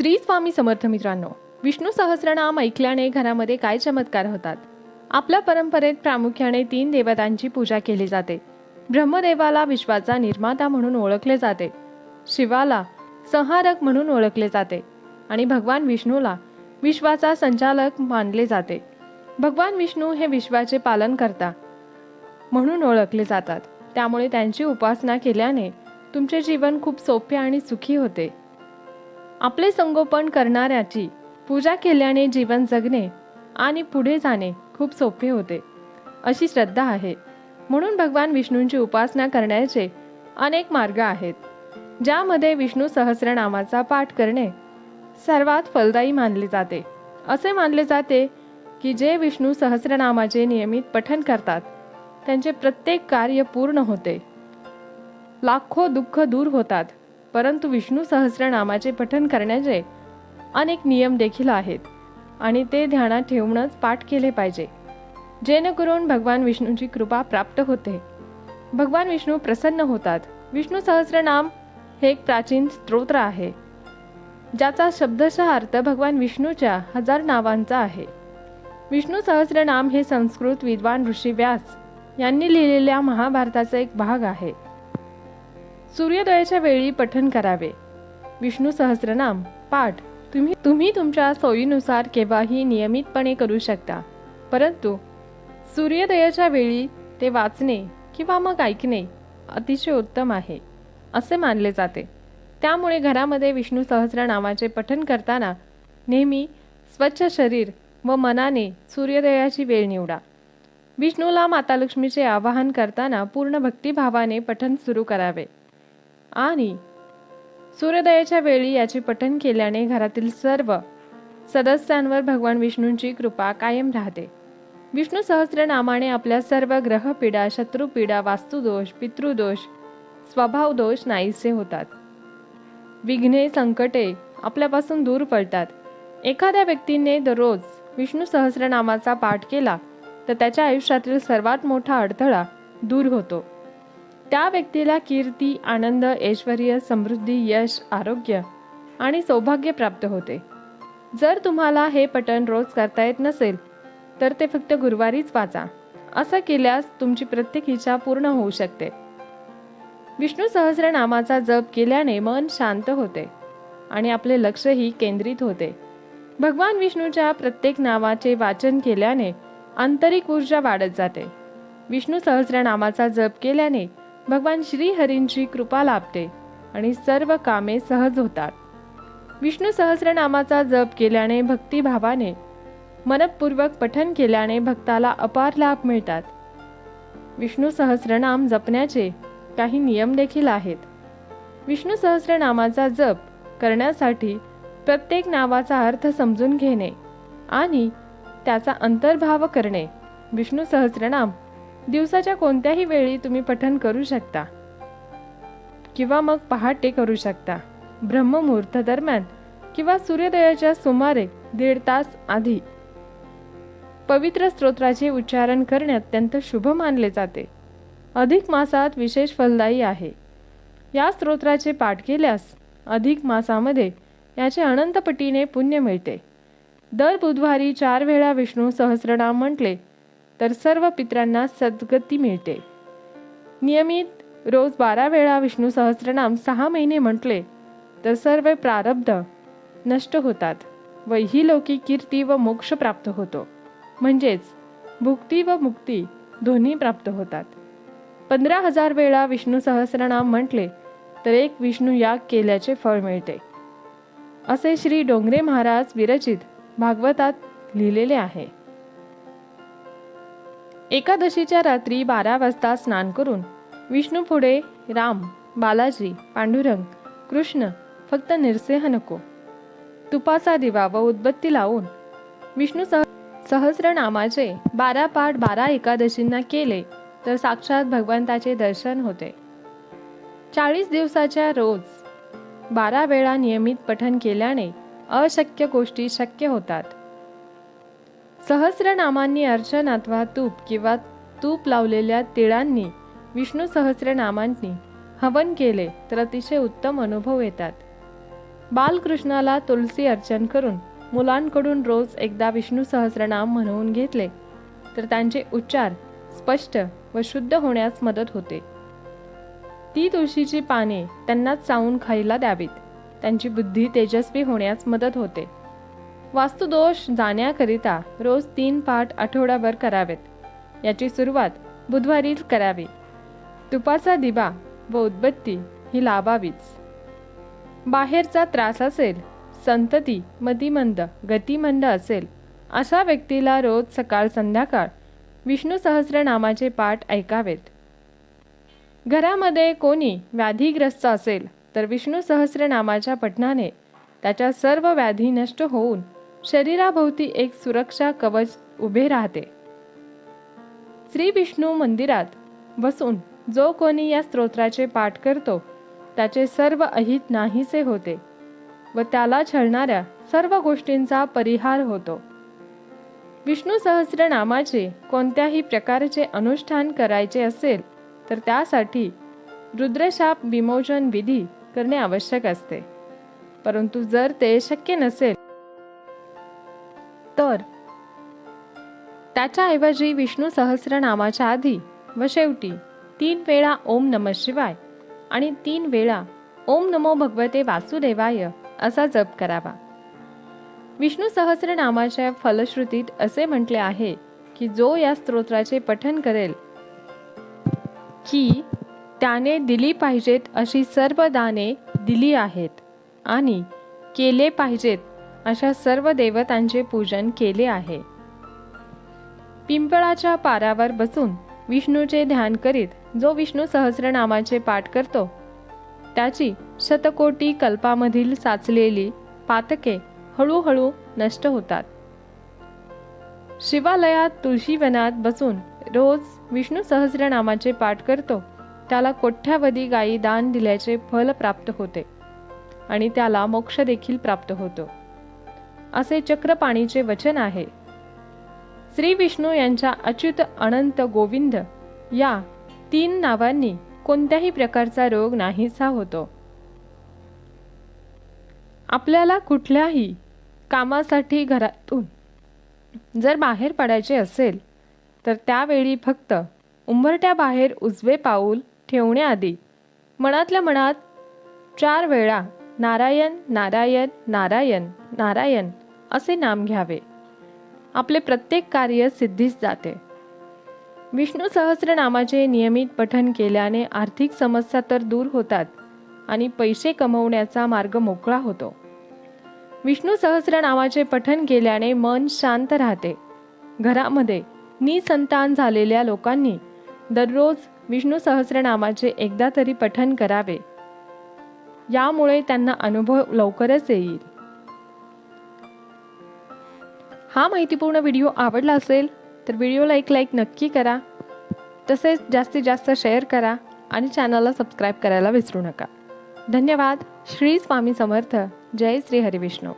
श्री स्वामी समर्थ मित्रांनो विष्णू सहस्रनाम ऐकल्याने घरामध्ये काय चमत्कार होतात? आपल्या परंपरेत प्रामुख्याने तीन देवतांची पूजा केली जाते. ब्रह्मदेवाला विश्वाचा निर्माता म्हणून ओळखले जाते. शिवाला संहारक म्हणून ओळखले जाते. आणि भगवान विष्णूला विश्वाचा संचालक मानले जाते. भगवान विष्णू हे विश्वाचे पालन करता म्हणून ओळखले जातात. त्यामुळे त्यांची उपासना केल्याने तुमचे जीवन खूप सोपे आणि सुखी होते. आपले संगोपन करणाऱ्याची. पूजा केल्याने जीवन जगणे आणि पुढे जाणे खूप सोपे होते. अशी श्रद्धा आहे. म्हणून भगवान विष्णूंची उपासना करण्याचे अनेक मार्ग आहेत. ज्यामध्ये विष्णू सहस्रनामाचा पाठ करणे सर्वात फलदायी मानले जाते. असे मानले जाते की जे विष्णू सहस्रनामाचे नियमित पठन करतात त्यांचे प्रत्येक कार्य पूर्ण होते. लाखो दुःख दूर होतात. परंतु विष्णू सहस्रनामाचे पठन करण्याचे अनेक नियम देखील आहेत आणि ते ध्यानात ठेवूनच पाठ केले पाहिजे. जेणेकरून भगवान विष्णूची कृपा प्राप्त होते. भगवान विष्णू प्रसन्न होतात. विष्णू सहस्रनाम हे एक प्राचीन स्तोत्र आहे. ज्याचा शब्दशः अर्थ भगवान विष्णूच्या हजार नावांचा आहे. विष्णू सहस्रनाम हे संस्कृत विद्वान ऋषी व्यास यांनी लिहिलेल्या महाभारताचा एक भाग आहे. सूर्योदयाच्या वेळी पठन करावे. विष्णू सहस्रनाम पाठ. तुम्ही तुम्ही तुमच्या सोयीनुसार केव्हाही नियमितपणे करू शकता. परंतु सूर्योदयाच्या वेळी ते वाचणे किंवा मग ऐकणे अतिशय उत्तम आहे असे मानले जाते. त्यामुळे घरामध्ये विष्णू सहस्रनामाचे पठन करताना नेहमी स्वच्छ शरीर व मनाने सूर्योदयाची वेळ निवडा. विष्णूला माता लक्ष्मीचे आवाहन करताना पूर्ण भक्तिभावाने पठन सुरू करावे. आणि सूर्योदयाच्या वेळी याचे पठण केल्याने घरातील सर्व सदस्यांवर भगवान विष्णूंची कृपा कायम राहते. विष्णू सहस्रनामाने आपल्या सर्व ग्रहपीडा शत्रुपीडा वास्तुदोष पितृदोष स्वभाव दोष नाहीसे होतात. विघ्ने संकटे आपल्यापासून दूर पडतात. एखाद्या व्यक्तीने दररोज विष्णू सहस्रनामाचा पाठ केला तर त्याच्या आयुष्यातील सर्वात मोठा अडथळा दूर होतो. त्या व्यक्तीला कीर्ती आनंद ऐश्वर समृद्धी यश आरोग्य आणि सौभाग्य प्राप्त होते. जर तुम्हाला हे पठण रोज करता येत नसेल तर ते फक्त गुरुवारीच वाचा. असं केल्यास तुमची प्रत्येक इच्छा पूर्ण होऊ शकते. विष्णू सहस्रनामाचा जप केल्याने मन शांत होते आणि आपले लक्षही केंद्रित होते. भगवान विष्णूच्या प्रत्येक नावाचे वाचन केल्याने आंतरिक ऊर्जा वाढत जाते. विष्णू सहस्रनामाचा जप केल्याने भगवान श्रीहरींची कृपा लाभते आणि सर्व कामे सहज होतात. विष्णू सहस्रनामाचा जप केल्याने भक्तिभावाने मनपूर्वक पठन केल्याने भक्ताला अपार लाभ मिळतात. विष्णू सहस्रनाम जपण्याचे काही नियम देखील आहेत. विष्णू सहस्रनामाचा जप करण्यासाठी प्रत्येक नावाचा अर्थ समजून घेणे आणि त्याचा अंतर्भाव करणे विष्णू सहस्रनाम दिवसाच्या कोणत्याही वेळी तुम्ही पठन करू शकता. किंवा मग पहाटे करू शकता. ब्रह्ममुहूर्त दरम्यान किंवा सूर्योदयाच्या सुमारे दीड तास आधी. पवित्र स्तोत्राचे उच्चारण करणे अत्यंत शुभ मानले जाते. अधिक मासात विशेष फलदायी आहे. या स्तोत्राचे पाठ केल्यास अधिक मासामध्ये याचे अनंतपटीने पुण्य मिळते. दर बुधवारी चार वेळा विष्णू सहस्रनाम म्हटले तर सर्व पित्रांना सद्गती मिळते. नियमित रोज बारा वेळा विष्णू सहस्रनाम सहा महिने म्हटले तर सर्व प्रारब्ध नष्ट होतात व ही लोकी कीर्ती व मोक्ष प्राप्त होतो. म्हणजेच भुक्ती व मुक्ती दोन्ही प्राप्त होतात. पंधरा हजार वेळा विष्णू सहस्रनाम म्हटले तर एक विष्णू याग केल्याचे फळ मिळते. असे श्री डोंगरे महाराज विरचित भागवतात लिहिलेले आहे. एकादशीच्या रात्री बारा वाजता स्नान करून विष्णू पुढे राम बालाजी पांडुरंग कृष्ण फक्त निरसेह नको. तुपाचा दिवा व उदबत्ती लावून विष्णू सह सहस्रनामाचे बारा पाठ बारा एकादशींना केले तर साक्षात भगवंताचे दर्शन होते. चाळीस दिवसाच्या रोज बारा वेळा नियमित पठन केल्याने अशक्य गोष्टी शक्य होतात. सहस्रनामांनी अर्चन अथवा तूप किंवा तूप लावलेल्या तिळांनी विष्णू सहस्रनामांनी हवन केले तर अतिशय उत्तम अनुभव येतात. बालकृष्णाला तुलसी अर्चन करून मुलांकडून रोज एकदा विष्णू सहस्रनाम म्हणवून घेतले तर त्यांचे उच्चार स्पष्ट व शुद्ध होण्यास मदत होते. ती तुळशीची पाने त्यांना चावून खायला द्यावीत. त्यांची बुद्धी तेजस्वी होण्यास मदत होते. वास्तुदोष जाण्याकरिता रोज तीन पाठ आठवडाभर करावेत. याची सुरुवात बुधवारीच करावी. तुपाचा दिवा व उदबत्ती ही लावावीच. बाहेरचा त्रास असेल संतती मतिमंद गतिमंद असेल अशा व्यक्तीला रोज सकाळ संध्याकाळ विष्णू सहस्रनामाचे पाठ ऐकावेत. घरामध्ये कोणी व्याधीग्रस्त असेल तर विष्णू सहस्रनामाच्या पठणाने त्याच्या सर्व व्याधी नष्ट होऊन शरीराभोवती एक सुरक्षा कवच उभे राहते. श्री विष्णू मंदिरात बसून जो कोणी या स्तोत्राचे पाठ करतो त्याचे सर्व अहित नाहीसे होते व त्याला छळणाऱ्या सर्व गोष्टींचा परिहार होतो. विष्णू सहस्रनामाचे कोणत्याही प्रकारचे अनुष्ठान करायचे असेल तर त्यासाठी रुद्रशाप विमोचन विधी करणे आवश्यक असते. परंतु जर ते शक्य नसेल तर? त्याच्याऐवजी विष्णू सहस्रनामाच्या आधी व शेवटी तीन वेळा ओम नम शिवाय आणि तीन वेळा ओम नमो भगवते वासुदेवाय असा जप करावा. विष्णू सहस्रनामाच्या फलश्रुतीत असे म्हटले आहे की जो या स्तोत्राचे पठन करेल की त्याने दिली पाहिजेत अशी सर्व दाने दिली आहेत आणि केले पाहिजेत अशा सर्व देवतांचे पूजन केले आहे. पिंपळाच्या पारावर बसून विष्णूचे ध्यान करीत जो विष्णू सहस्रनामाचे पाठ करतो त्याची शतकोटी कल्पामधील साचलेली पातके हळूहळू नष्ट होतात. शिवालयात तुळशीवनात बसून रोज विष्णू सहस्रनामाचे पाठ करतो त्याला कोठ्यावधी गायी दान दिल्याचे फल प्राप्त होते आणि त्याला मोक्ष देखील प्राप्त होतो. असे चक्रपाणीचे वचन आहे. श्री विष्णू यांच्या अच्युत अनंत गोविंद या तीन नावांनी कोणत्याही प्रकारचा रोग नाहीसा होतो. आपल्याला कुठल्याही कामासाठी घरातून जर बाहेर पडायचे असेल तर त्यावेळी फक्त उंबरट्या बाहेर उजवे पाऊल ठेवण्याआधी मनातल्या मनात चार वेळा नारायण नारायण नारायण नारायण असे नाम घ्यावे. आपले प्रत्येक कार्य सिद्धीस जाते. विष्णू सहस्रनामाचे नियमित पठन केल्याने आर्थिक समस्या तर दूर होतात आणि पैसे कमवण्याचा मार्ग मोकळा होतो. विष्णू सहस्रनामाचे पठन केल्याने मन शांत राहते. घरामध्ये निसंतान झालेल्या लोकांनी दररोज विष्णू सहस्रनामाचे एकदा तरी पठन करावे. यामुळे त्यांना अनुभव लवकरच येईल. हा माहितीपूर्ण व्हिडिओ आवडला असेल तर व्हिडिओला एक लाईक नक्की करा. तसेच जास्तीत जास्त शेअर करा आणि चॅनलला सबस्क्राईब करायला विसरू नका. धन्यवाद. श्री स्वामी समर्थ. जय श्री हरिविष्णू.